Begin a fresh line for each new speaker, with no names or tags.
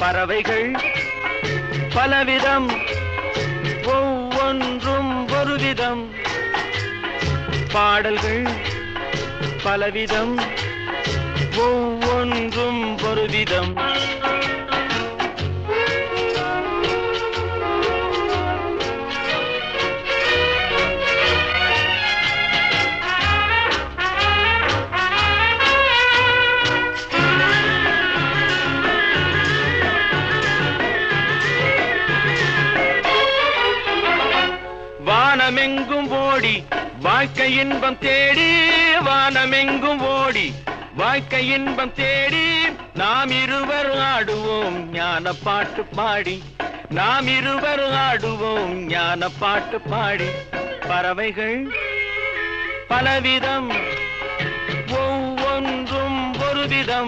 பறவைகள் பலவிதம் ஒவ்வொன்றும் ஒரு விதம் பாடல்கள் பலவிதம் ஒவ்வொன்றும் ஒரு விதம் வானமெங்கும் ஓடி வாழ்க்கை இன்பம் தேடி வானமெங்கும் ஓடி வாழ்க்கை இன்பம் தேடி நாம் இருவர் ஆடுவோம் ஞான பாட்டு பாடி. நாம் இருவர் ஆடுவோம் ஞான பாட்டு பாடி. பறவைகள் பலவிதம் ஒவ்வொன்றும் ஒரு விதம்